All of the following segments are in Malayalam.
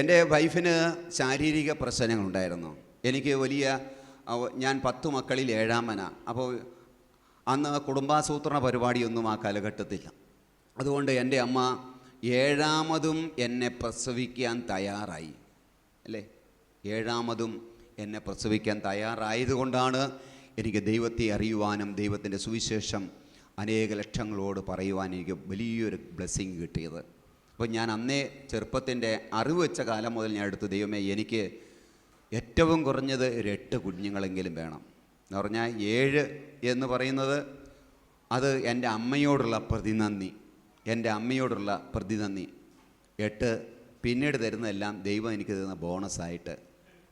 എന്റെ വൈഫിന് ശാരീരിക പ്രശ്നങ്ങളുണ്ടായിരുന്നു. എനിക്ക് വലിയ ഞാൻ പത്ത് മക്കളിൽ ഏഴാമന. അപ്പോൾ അന്ന് കുടുംബാസൂത്രണ പരിപാടിയൊന്നും ആ കാലഘട്ടത്തില്ല. അതുകൊണ്ട് എന്റെ അമ്മ ഏഴാമതും എന്നെ പ്രസവിക്കാൻ തയ്യാറായി. അല്ലേ? ഏഴാമതും എന്നെ പ്രസവിക്കാൻ തയ്യാറായതുകൊണ്ടാണ് എനിക്ക് ദൈവത്തെ അറിയുവാനും ദൈവത്തിന്റെ സുവിശേഷം അനേക ലക്ഷങ്ങളോട് പറയുവാൻ എനിക്ക് വലിയൊരു ബ്ലെസ്സിങ് കിട്ടിയത്. അപ്പോൾ ഞാൻ അന്നേ ചെറുപ്പത്തിന്റെ അറിവ് വെച്ച കാലം മുതൽ ഞാൻ എടുത്തു. ദൈവമേ എനിക്ക് ഏറ്റവും കുറഞ്ഞത് ഒരു എട്ട് കുഞ്ഞുങ്ങളെങ്കിലും വേണം. എന്ന് പറഞ്ഞാൽ ഏഴ് എന്ന് പറയുന്നത് അത് എന്റെ അമ്മയോടുള്ള പ്രതിനന്ദി. എന്റെ അമ്മയോടുള്ള പ്രതിനന്ദി. എട്ട് പിന്നീട് തരുന്നതെല്ലാം ദൈവം എനിക്ക് തരുന്ന ബോണസായിട്ട്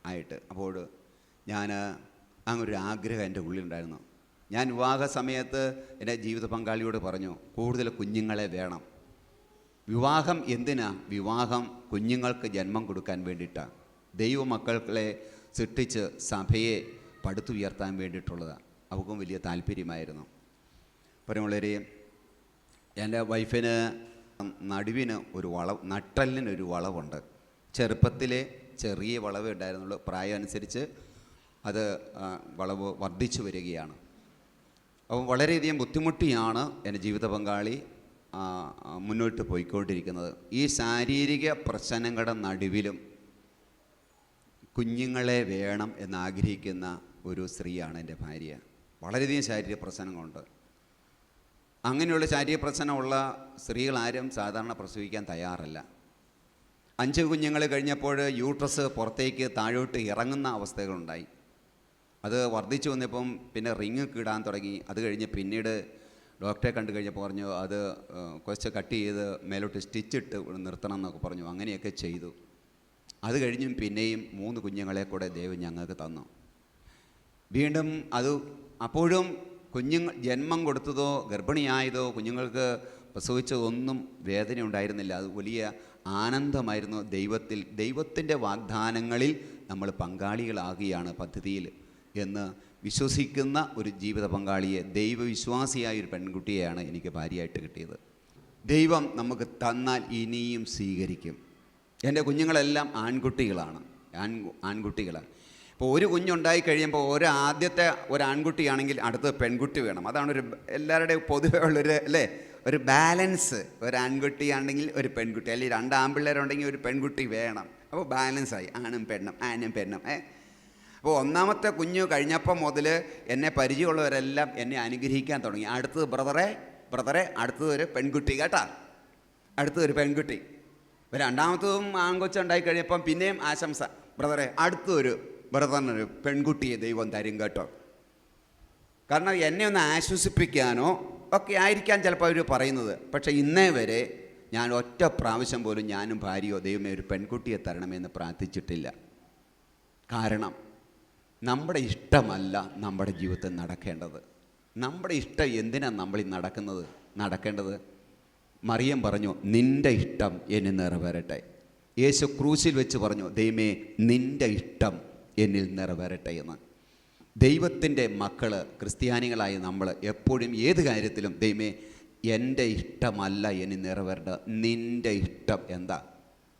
ആയിട്ട്. അപ്പോൾ ഞാൻ അങ്ങൊരു ആഗ്രഹം എന്റെ ഉള്ളിലുണ്ടായിരുന്നു. ഞാൻ വിവാഹ സമയത്ത് എന്റെ ജീവിത പങ്കാളിയോട് പറഞ്ഞു കൂടുതൽ കുഞ്ഞുങ്ങളെ വേണം. വിവാഹം എന്തിനാ? വിവാഹം കുഞ്ഞുങ്ങൾക്ക് ജന്മം കൊടുക്കാൻ വേണ്ടിയിട്ടാണ് ദൈവമക്കളെ സൃഷ്ടിച്ച് സഭയെ പടുത്തുയർത്താൻ വേണ്ടിയിട്ടുള്ളതാണ് അവർക്കും വലിയ താല്പര്യമായിരുന്നു. പറയുമുള്ളവരെ എന്റെ വൈഫിന് നടുവിന് ഒരു വളവ് നട്ടലിനൊരു വളവുണ്ട്. ചെറുപ്പത്തിലെ ചെറിയ വളവേ ഉണ്ടായിരുന്നുള്ളൂ. പ്രായം അനുസരിച്ച് അത് വളവ് വർദ്ധിച്ചു വരികയാണ്. അപ്പം വളരെയധികം ബുദ്ധിമുട്ടിയാണ് എന്റെ ജീവിത പങ്കാളി. മുന്നോട്ട് പോയിക്കൊണ്ടിരിക്കുന്നത്. ഈ ശാരീരിക പ്രശ്നങ്ങളുടെ നടുവിലും കുഞ്ഞുങ്ങളെ വേണം എന്നാഗ്രഹിക്കുന്ന ഒരു സ്ത്രീയാണ് എന്റെ ഭാര്യ. വളരെയധികം ശാരീരിക പ്രശ്നങ്ങളുണ്ട്. അങ്ങനെയുള്ള ശാരീരിക പ്രശ്നമുള്ള സ്ത്രീകളാരും സാധാരണ പ്രസവിക്കാൻ തയ്യാറല്ല. അഞ്ച് കുഞ്ഞുങ്ങൾ കഴിഞ്ഞപ്പോൾ യൂട്രസ് പുറത്തേക്ക് താഴോട്ട് ഇറങ്ങുന്ന അവസ്ഥകളുണ്ടായി. അത് വർദ്ധിച്ചു വന്നപ്പം പിന്നെ റിങ് കിടാൻ തുടങ്ങി. അത് കഴിഞ്ഞ് പിന്നീട് ഡോക്ടറെ കണ്ടു കഴിഞ്ഞപ്പോൾ പറഞ്ഞു അത് കുറച്ച് കട്ട് ചെയ്ത് മേലോട്ട് സ്റ്റിച്ചിട്ട് നിർത്തണം എന്നൊക്കെ പറഞ്ഞു. അങ്ങനെയൊക്കെ ചെയ്തു. അത് കഴിഞ്ഞും പിന്നെയും മൂന്ന് കുഞ്ഞുങ്ങളെ കൂടെ ദൈവം ഞങ്ങൾക്ക് തന്നു. വീണ്ടും അത് അപ്പോഴും കുഞ്ഞുങ്ങൾ ജന്മം കൊടുത്തതോ ഗർഭിണിയായതോ കുഞ്ഞുങ്ങൾക്ക് പ്രസവിച്ചതൊന്നും വേദന ഉണ്ടായിരുന്നില്ല. അത് വലിയ ആനന്ദമായിരുന്നു ദൈവത്തിൽ ദൈവത്തിന്റെ വാഗ്ദാനങ്ങളിൽ നമ്മൾ പങ്കാളികളാകുകയാണ് പദ്ധതിയിൽ എന്ന് വിശ്വസിക്കുന്ന ഒരു ജീവിത പങ്കാളിയെ ദൈവവിശ്വാസിയായ ഒരു പെൺകുട്ടിയെയാണ് എനിക്ക് ഭാര്യയായിട്ട് കിട്ടിയത്. ദൈവം നമുക്ക് തന്നാൽ ഇനിയും സ്വീകരിക്കും. എന്റെ കുഞ്ഞുങ്ങളെല്ലാം ആൺകുട്ടികളാണ്. ആൺ ആൺകുട്ടികളാണ്. ഇപ്പോൾ ഒരു കുഞ്ഞുണ്ടായി കഴിയുമ്പോൾ ഒരു ആദ്യത്തെ ഒരു ആൺകുട്ടിയാണെങ്കിൽ അടുത്ത പെൺകുട്ടി വേണം. അതാണ് ഒരു എല്ലാവരുടെയും പൊതുവെ ഉള്ളൊരു അല്ലേ? ഒരു ബാലൻസ്. ഒരു ആൺകുട്ടിയാണെങ്കിൽ ഒരു പെൺകുട്ടി. അല്ലെങ്കിൽ രണ്ട് ആൺപിള്ളേരുണ്ടെങ്കിൽ ഒരു പെൺകുട്ടി വേണം. അപ്പോൾ ബാലൻസായി. ആണും പെണ്ണും ആനും പെണ്ണും ഏ? അപ്പോൾ ഒന്നാമത്തെ കുഞ്ഞ് കഴിഞ്ഞപ്പം മുതൽ എന്നെ പരിചയമുള്ളവരെല്ലാം എന്നെ അനുഗ്രഹിക്കാൻ തുടങ്ങി. അടുത്തത് ബ്രദറെ ബ്രദറെ അടുത്തത് ഒരു പെൺകുട്ടി കേട്ടാ. അടുത്തത് ഒരു പെൺകുട്ടി. ഇപ്പം രണ്ടാമത്തതും ആൺകൊച്ചുണ്ടായി കഴിഞ്ഞപ്പം പിന്നെയും ആശംസ. ബ്രദറെ അടുത്തൊരു ബ്രദറിനൊരു പെൺകുട്ടിയെ ദൈവം തരും കേട്ടോ. കാരണം എന്നെ ഒന്ന് ആശ്വസിപ്പിക്കാനോ ഒക്കെ ആയിരിക്കാൻ ചിലപ്പോൾ അവർ പറയുന്നത്. പക്ഷേ ഇന്നേ വരെ ഞാൻ ഒറ്റ പ്രാവശ്യം പോലും ഞാനും ഭാര്യയോ ദൈവമേ ഒരു പെൺകുട്ടിയെ തരണമെന്ന് പ്രാർത്ഥിച്ചിട്ടില്ല. കാരണം നമ്മുടെ ഇഷ്ടമല്ല നമ്മുടെ ജീവിതത്തിൽ നടക്കേണ്ടത്. നമ്മുടെ ഇഷ്ടം എന്തിനാണ് നമ്മൾ ഈ നടക്കുന്നത്? നടക്കേണ്ടത്? മറിയം പറഞ്ഞു നിന്റെ ഇഷ്ടം എന്നിൽ നിറവേറട്ടെ. യേശു ക്രൂശിൽ വെച്ച് പറഞ്ഞു ദൈവമേ നിന്റെ ഇഷ്ടം എന്നിൽ നിറവേറട്ടെ എന്ന്. ദൈവത്തിന്റെ മക്കൾ ക്രിസ്ത്യാനികളായ നമ്മൾ എപ്പോഴും ഏത് കാര്യത്തിലും ദൈവമേ എന്റെ ഇഷ്ടമല്ല ഇനി നിറവേറേണ്ടത് നിന്റെ ഇഷ്ടം എന്താ?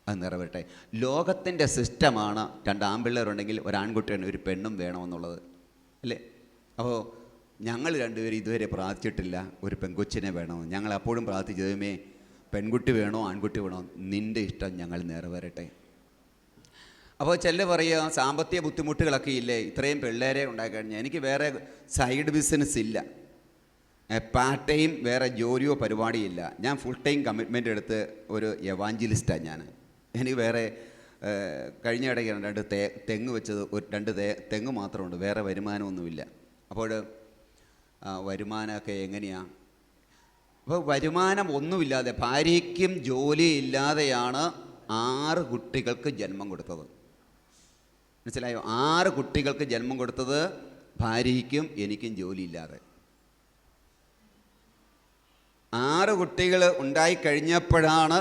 അത് നിറവേറട്ടെ. ലോകത്തിന്റെ സിസ്റ്റമാണ് രണ്ട് ആൺപിള്ളേരുണ്ടെങ്കിൽ ഒരു ആൺകുട്ടിയാണ് ഒരു പെണ്ണും വേണമെന്നുള്ളത്. അല്ലേ? അപ്പോൾ ഞങ്ങൾ രണ്ടുപേരും ഇതുവരെ പ്രാർത്ഥിച്ചിട്ടില്ല ഒരു പെൺകൊച്ചിനെ വേണമെന്ന്. ഞങ്ങൾ അപ്പോഴും പ്രാർത്ഥിച്ചതുമേ പെൺകുട്ടി വേണോ ആൺകുട്ടി വേണോ? നിന്റെ ഇഷ്ടം ഞങ്ങൾ നിറവേറട്ടെ. അപ്പോൾ ചെല്ലു പറയുക സാമ്പത്തിക ബുദ്ധിമുട്ടുകളൊക്കെ ഇല്ലേ? ഇത്രയും പിള്ളേരെ ഉണ്ടായിക്കഴിഞ്ഞാൽ എനിക്ക് വേറെ സൈഡ് ബിസിനസ് ഇല്ല. പാർട്ട് ടൈം വേറെ ജോലിയോ പരിപാടിയില്ല. ഞാൻ ഫുൾ ടൈം കമ്മിറ്റ്മെന്റ് എടുത്ത് ഒരു എവാഞ്ചലിസ്റ്റാണ് ഞാൻ എനിക്ക് വേറെ കഴിഞ്ഞ ഇടയ്ക്ക് രണ്ട് തേ തെങ്ങ് വെച്ചത് ഒരു രണ്ട് തേ തെങ്ങ് മാത്രമുണ്ട് വേറെ വരുമാനമൊന്നുമില്ല. അപ്പോൾ വരുമാനമൊക്കെ എങ്ങനെയാണ് അപ്പോൾ വരുമാനം ഒന്നുമില്ലാതെ ഭാര്യയ്ക്കും ജോലിയില്ലാതെയാണ് ആറ് കുട്ടികൾക്ക് ജന്മം കൊടുത്തത്. മനസ്സിലായോ? ആറ് കുട്ടികൾക്ക് ജന്മം കൊടുത്തത് ഭാര്യയ്ക്കും എനിക്കും ജോലിയില്ലാതെ. ആറ് കുട്ടികൾ ഉണ്ടായി കഴിഞ്ഞപ്പോഴാണ്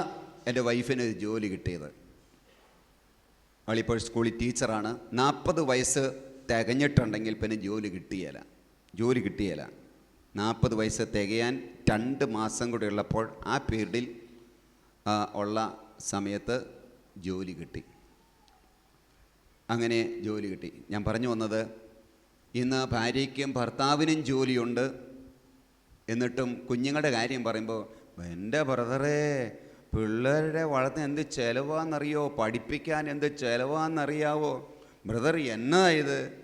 എന്റെ വൈഫിന് ജോലി കിട്ടിയത്. അവളിപ്പോൾ സ്കൂളിൽ ടീച്ചറാണ്. നാൽപ്പത് വയസ്സ് തികഞ്ഞിട്ടുണ്ടെങ്കിൽ പിന്നെ ജോലി കിട്ടിയല്ല ജോലി കിട്ടിയല്ല നാൽപ്പത് വയസ്സ് തികയാൻ രണ്ട് മാസം കൂടി ഉള്ളപ്പോൾ ആ പീരീഡിൽ ഉള്ള സമയത്ത് ജോലി കിട്ടി. അങ്ങനെ ജോലി കിട്ടി. ഞാൻ പറഞ്ഞു വന്നത് ഇന്ന് ഭാര്യയ്ക്കും ഭർത്താവിനും ജോലിയുണ്ട്. എന്നിട്ടും കുഞ്ഞുങ്ങളുടെ കാര്യം പറയുമ്പോൾ എന്റെ ബ്രദറേ പിള്ളേരുടെ വളർത്തി എന്ത് ചിലവാന്നറിയോ? പഠിപ്പിക്കാൻ എന്ത് ചിലവാന്നറിയാവോ? ബ്രദർ എന്നാ ഇത്?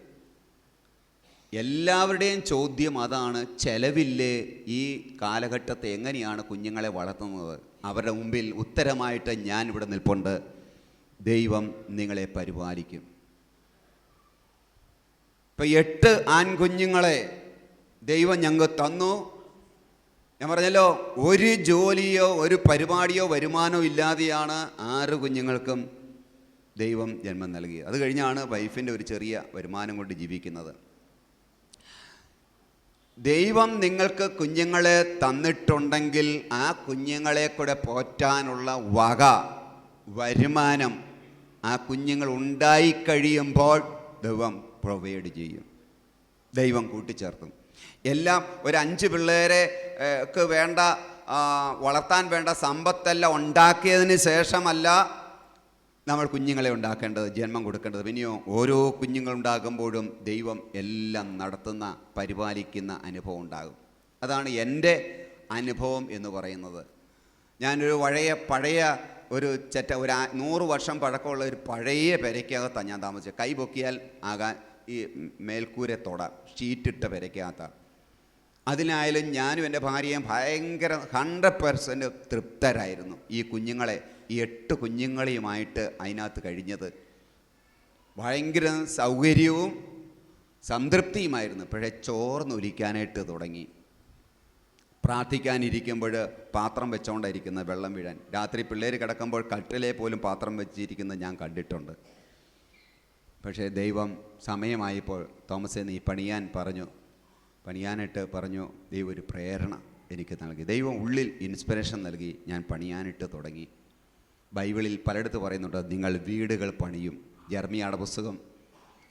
എല്ലാവരുടെയും ചോദ്യം അതാണ് ചെലവില്ലേ? ഈ കാലഘട്ടത്തെ എങ്ങനെയാണ് കുഞ്ഞുങ്ങളെ വളർത്തുന്നത്? അവരുടെ മുമ്പിൽ ഉത്തരമായിട്ട് ഞാൻ ഇവിടെ നിൽപ്പുണ്ട്. ദൈവം നിങ്ങളെ പരിപാലിക്കും. ഇപ്പം എട്ട് ആൺകുഞ്ഞുങ്ങളെ ദൈവം ഞങ്ങൾക്ക് തന്നു. ഞാൻ പറഞ്ഞല്ലോ ഒരു ജോലിയോ ഒരു പരിപാടിയോ വരുമാനമോ ഇല്ലാതെയാണ് ആറ് കുഞ്ഞുങ്ങൾക്കും ദൈവം ജന്മം നൽകി അത് കഴിഞ്ഞാണ് വൈഫിന്റെ ഒരു ചെറിയ വരുമാനം കൊണ്ട് ജീവിക്കുന്നത്. ദൈവം നിങ്ങൾക്ക് കുഞ്ഞുങ്ങളെ തന്നിട്ടുണ്ടെങ്കിൽ ആ കുഞ്ഞുങ്ങളെ കൂടെ പോറ്റാനുള്ള വക വരുമാനം ആ കുഞ്ഞുങ്ങൾ ഉണ്ടായിക്കഴിയുമ്പോൾ ദൈവം പ്രൊവൈഡ് ചെയ്യും. ദൈവം കൂട്ടിച്ചേർക്കും. എല്ലാം ഒരു അഞ്ച് പിള്ളേരെ വേണ്ട വളർത്താൻ വേണ്ട സമ്പത്തെല്ലാം ഉണ്ടാക്കിയതിന് ശേഷമല്ല നമ്മൾ കുഞ്ഞുങ്ങളെ ഉണ്ടാക്കേണ്ടത് ജന്മം കൊടുക്കേണ്ടത്. പിന്നെയോ ഓരോ കുഞ്ഞുങ്ങൾ ഉണ്ടാകുമ്പോഴും ദൈവം എല്ലാം നടത്തുന്ന പരിപാലിക്കുന്ന അനുഭവം ഉണ്ടാകും. അതാണ് എന്റെ അനുഭവം എന്ന് പറയുന്നത്. ഞാനൊരു പഴയ പഴയ ഒരു ചെറ്റ ഒരു നൂറ് വർഷം പഴക്കമുള്ള ഒരു പഴയ പെരയ്ക്കകത്താണ് ഞാൻ താമസിച്ചത്. കൈ പൊക്കിയാൽ ആകാൻ ഈ മേൽക്കൂരെ തൊട ഷീറ്റിട്ട വരയ്ക്കാത്ത അതിനായാലും ഞാനും എന്റെ ഭാര്യയും ഭയങ്കര ഹൺഡ്രഡ് പെർസെന്റ് തൃപ്തരായിരുന്നു. ഈ കുഞ്ഞുങ്ങളെ ഈ എട്ട് കുഞ്ഞുങ്ങളെയുമായിട്ട് അതിനകത്ത് കഴിഞ്ഞത്. ഭയങ്കര സൗകര്യവും സംതൃപ്തിയുമായിരുന്നു. പക്ഷേ ചോർന്നൊലിക്കാനായിട്ട് തുടങ്ങി. പ്രാർത്ഥിക്കാനിരിക്കുമ്പോൾ പാത്രം വെച്ചോണ്ടായിരിക്കുന്ന വെള്ളം വീഴാൻ. രാത്രി പിള്ളേർ കിടക്കുമ്പോൾ കട്ടിലെ പോലും പാത്രം വെച്ചിരിക്കുന്നത് ഞാൻ കണ്ടിട്ടുണ്ട്. പക്ഷേ ദൈവം സമയമായപ്പോൾ തോമസെ നീ പണിയാൻ പറഞ്ഞു. പണിയാനായിട്ട് പറഞ്ഞു ദൈവം ഒരു പ്രേരണ എനിക്ക് നൽകി. ദൈവം ഉള്ളിൽ ഇൻസ്പിറേഷൻ നൽകി. ഞാൻ പണിയാനിട്ട് തുടങ്ങി. ബൈബിളിൽ പലയിടത്ത് പറയുന്നുണ്ട് നിങ്ങൾ വീടുകൾ പണിയും. ജർമ്മിയാട പുസ്തകം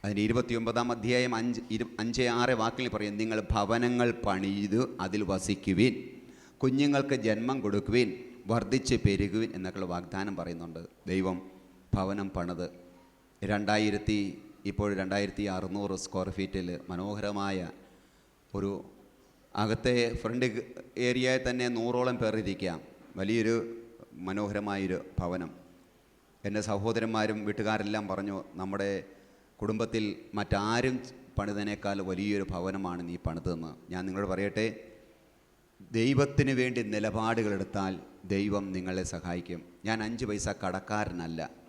അതിന് ഇരുപത്തിയൊമ്പതാം അധ്യായം അഞ്ച് ഇരു അഞ്ച് ആറ് വാക്കിൽ പറയും നിങ്ങൾ ഭവനങ്ങൾ പണിത് അതിൽ വസിക്കുവിൻ. കുഞ്ഞുങ്ങൾക്ക് ജന്മം കൊടുക്കുവിൻ. വർദ്ധിച്ച് പെരുകുവിൻ എന്നൊക്കെയുള്ള വാഗ്ദാനം പറയുന്നുണ്ട്. ദൈവം ഭവനം പണിത് രണ്ടായിരത്തി ഇപ്പോൾ രണ്ടായിരത്തി അറുന്നൂറ് സ്ക്വയർ ഫീറ്റിൽ മനോഹരമായ ഒരു അകത്തെ ഫ്രണ്ട് ഏരിയയിൽ തന്നെ നൂറോളം പേർ ഇരിക്കാം വലിയൊരു മനോഹരമായൊരു ഭവനം. എന്റെ സഹോദരന്മാരും വീട്ടുകാരെല്ലാം പറഞ്ഞു നമ്മുടെ കുടുംബത്തിൽ മറ്റാരും പണിതനേക്കാൾ വലിയൊരു ഭവനമാണ് നീ പണിതെന്ന് ഞാൻ നിങ്ങളോട് പറയട്ടെ ദൈവത്തിന് വേണ്ടി നിലപാടുകളെടുത്താൽ ദൈവം നിങ്ങളെ സഹായിക്കും. ഞാൻ അഞ്ച് പൈസ കടക്കാരനല്ല.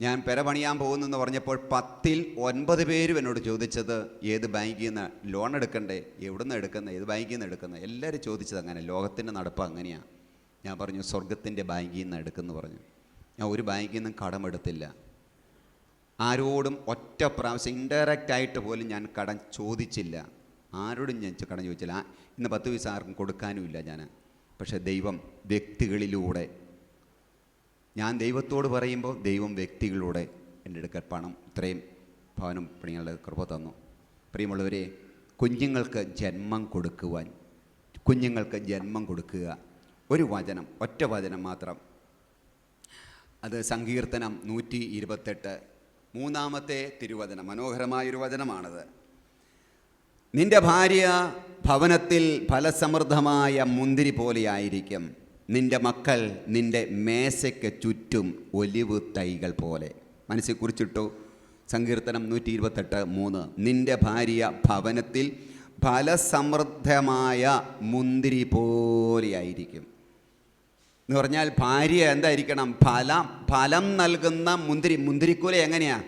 ഞാൻ പെര പണിയാൻ പോകുന്നെന്ന് പറഞ്ഞപ്പോൾ പത്തിൽ ഒൻപത് പേരും എന്നോട് ചോദിച്ചത് ഏത് ബാങ്കിൽ നിന്ന് ലോൺ എടുക്കണ്ടേ? എവിടെ നിന്ന് എടുക്കുന്നത് ഏത് ബാങ്കിൽ നിന്ന് എടുക്കുന്നത് എല്ലാവരും ചോദിച്ചത് അങ്ങനെ ലോകത്തിന്റെ നടപ്പ് അങ്ങനെയാണ് ഞാൻ പറഞ്ഞു സ്വർഗത്തിന്റെ ബാങ്കിൽ നിന്ന് എടുക്കുമെന്ന് പറഞ്ഞു. ഞാൻ ഒരു ബാങ്കിൽ നിന്നും കടമെടുത്തില്ല ആരോടും ഒറ്റ പ്രാവശ്യം ഇൻഡയറക്റ്റ് ആയിട്ട് പോലും ഞാൻ കടം ചോദിച്ചില്ല. ആരോടും ഞാൻ കടം ചോദിച്ചില്ല. ഇന്ന് പത്ത് പൈസ ആർക്കും കൊടുക്കാനുമില്ല ഞാൻ. പക്ഷേ ദൈവം വ്യക്തികളിലൂടെ ഞാൻ ദൈവത്തോട് പറയുമ്പോൾ ദൈവം വ്യക്തികളിലൂടെ എന്റെ അടുക്കൽ പണം ഇത്രയും ഭവനം പണികളുടെ കൃപ തന്നു. പ്രിയമുള്ളവരെ കുഞ്ഞുങ്ങൾക്ക് ജന്മം കൊടുക്കുവാൻ കുഞ്ഞുങ്ങൾക്ക് ജന്മം കൊടുക്കുക. ഒരു വചനം ഒറ്റ വചനം മാത്രം. അത് സങ്കീർത്തനം നൂറ്റി ഇരുപത്തെട്ട് മൂന്നാമത്തെ തിരുവചനം. മനോഹരമായൊരു വചനമാണത്. നിന്റെ ഭാര്യ ഭവനത്തിൽ ഫലസമൃദ്ധമായ മുന്തിരി പോലെയായിരിക്കും. നിന്റെ മക്കൾ നിന്റെ മേശയ്ക്ക് ചുറ്റും ഒലിവ് തൈകൾ പോലെ. മനസ്സിൽ കുറിച്ചിട്ടു. സങ്കീർത്തനം നൂറ്റി ഇരുപത്തെട്ട് മൂന്ന്. നിന്റെ ഭാര്യ ഭവനത്തിൽ ഫലസമൃദ്ധമായ മുന്തിരി പോലെയായിരിക്കും. എന്ന് പറഞ്ഞാൽ ഭാര്യ എന്തായിരിക്കണം? ഫലം ഫലം നൽകുന്ന മുന്തിരി മുന്തിരിക്കുല എങ്ങനെയാണ്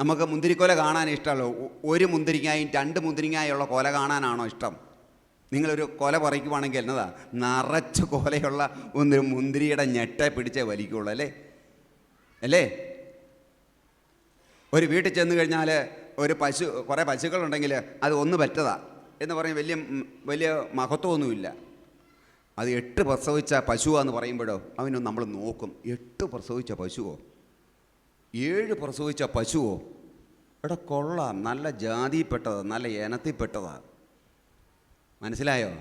നമുക്ക് മുന്തിരിക്കോല കാണാൻ ഇഷ്ടമല്ലോ ഒരു മുന്തിരിങ്ങായും രണ്ട് മുന്തിരിങ്ങായുള്ള കൊല കാണാനാണോ ഇഷ്ടം? നിങ്ങളൊരു കൊല പറിക്കുവാണെങ്കിൽ എന്നതാ? നിറച്ച് കൊലയുള്ള ഒന്ന് മുന്തിരിയുടെ ഞെട്ടെ പിടിച്ചേ വലിക്കുള്ളൂ അല്ലേ? അല്ലേ? ഒരു വീട്ടിൽ ചെന്ന് കഴിഞ്ഞാൽ ഒരു പശു കുറേ പശുക്കളുണ്ടെങ്കിൽ അത് ഒന്ന് പറ്റതാ എന്ന് പറയും. വലിയ വലിയ മഹത്വമൊന്നുമില്ല. അത് എട്ട് പ്രസവിച്ച പശുവാന്ന് പറയുമ്പോഴോ അവനൊന്ന് നമ്മൾ നോക്കും. എട്ട് പ്രസവിച്ച പശുവോ? ഏഴ് പ്രസവിച്ച പശുവോ? എടാ കൊള്ളാം. നല്ല ജാതിയിൽപ്പെട്ടതാ നല്ല ഇനത്തിൽപ്പെട്ടതാ. മനസ്സിലായോ?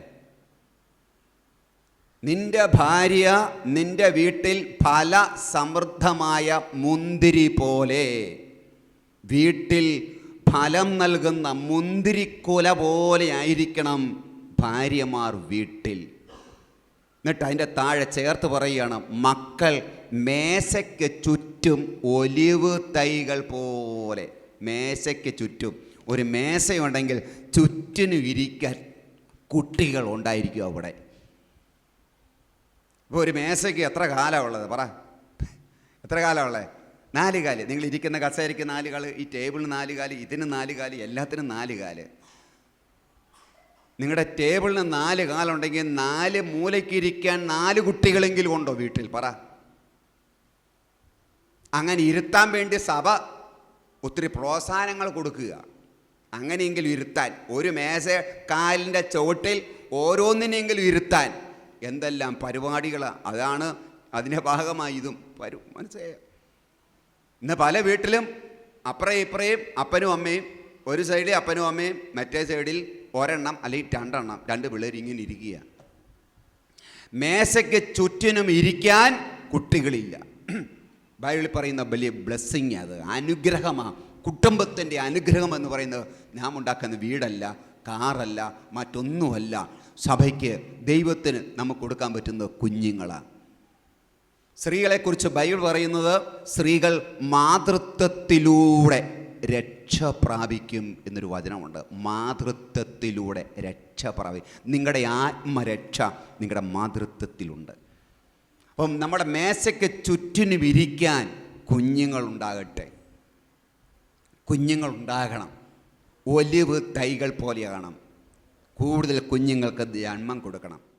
നിന്റെ ഭാര്യ നിന്റെ വീട്ടിൽ ഫല സമൃദ്ധമായ മുന്തിരി പോലെ വീട്ടിൽ ഫലം നൽകുന്ന മുന്തിരിക്കുല പോലെ ആയിരിക്കണം ഭാര്യമാർ വീട്ടിൽ. എന്നിട്ട് അതിന്റെ താഴെ ചേർത്ത് പറയുകയാണ് മക്കൾ മേശയ്ക്ക് ചുറ്റും ഒലിവ് തൈകൾ പോലെ. മേശയ്ക്ക് ചുറ്റും. ഒരു മേശയുണ്ടെങ്കിൽ ചുറ്റിനും ഇരിക്കാൻ കുട്ടികൾ ഉണ്ടായിരിക്കും അവിടെ. ഇപ്പോൾ ഒരു മേശയ്ക്ക് എത്ര കാലമുള്ളത് പറ. എത്ര കാലമുള്ളത് നാല് കാൽ. നിങ്ങൾ ഇരിക്കുന്ന കസേരയ്ക്ക് നാല് കാൽ ഈ ടേബിളിന് നാല് കാൽ ഇതിന് നാല് കാൽ എല്ലാത്തിനും നാല് കാൽ. നിങ്ങളുടെ ടേബിളിന് നാല് കാലുണ്ടെങ്കിൽ നാല് മൂലയ്ക്കിരിക്കാൻ നാല് കുട്ടികളെങ്കിലും ഉണ്ടോ വീട്ടിൽ? പറ. അങ്ങനെ ഇരുത്താൻ വേണ്ടി സഭ ഒത്തിരി പ്രോത്സാഹനങ്ങൾ കൊടുക്കുക. അങ്ങനെയെങ്കിലും ഇരുത്താൻ. ഒരു മേശ കാലിന്റെ ചുവട്ടിൽ ഓരോന്നിനെങ്കിലും ഇരുത്താൻ. എന്തെല്ലാം പരിപാടികളാണ് അതാണ് അതിന്റെ ഭാഗമായി ഇതും. പരു മനസ്സിലായ ഇന്ന് പല വീട്ടിലും അപ്പുറയും ഇപ്പുറയും അപ്പനും അമ്മയും ഒരു സൈഡിൽ അപ്പനും അമ്മയും മറ്റേ സൈഡിൽ ഒരെണ്ണം അല്ലെങ്കിൽ രണ്ടെണ്ണം രണ്ട് പിള്ളേർ ഇങ്ങനെ ഇരിക്കുക. മേശയ്ക്ക് ചുറ്റിനും ഇരിക്കാൻ കുട്ടികളില്ല. ബൈബിളിൽ പറയുന്ന വലിയ ബ്ലെസ്സിങ് അത്. അനുഗ്രഹമാണ്. കുടുംബത്തിന്റെ അനുഗ്രഹം എന്ന് പറയുന്നത് നാം ഉണ്ടാക്കുന്ന വീടല്ല കാറല്ല മറ്റൊന്നുമല്ല. സഭയ്ക്ക് ദൈവത്തിന് നമുക്ക് കൊടുക്കാൻ പറ്റുന്ന കുഞ്ഞുങ്ങളാണ് സ്ത്രീകളെക്കുറിച്ച് ബൈബിൾ പറയുന്നത് സ്ത്രീകൾ മാതൃത്വത്തിലൂടെ രക്ഷ പ്രാപിക്കും എന്നൊരു വചനമുണ്ട്. മാതൃത്വത്തിലൂടെ രക്ഷ പ്രാപിക്കും. നിങ്ങളുടെ ആത്മരക്ഷ നിങ്ങളുടെ മാതൃത്വത്തിലുണ്ട്. അപ്പം നമ്മുടെ മേശയ്ക്ക് ചുറ്റിനു വിരിക്കാൻ കുഞ്ഞുങ്ങളുണ്ടാകട്ടെ. കുഞ്ഞുങ്ങളുണ്ടാകണം. ഒലിവ് തൈകൾ പോലെയാകണം. കൂടുതൽ കുഞ്ഞുങ്ങൾക്ക് ജന്മം കൊടുക്കണം.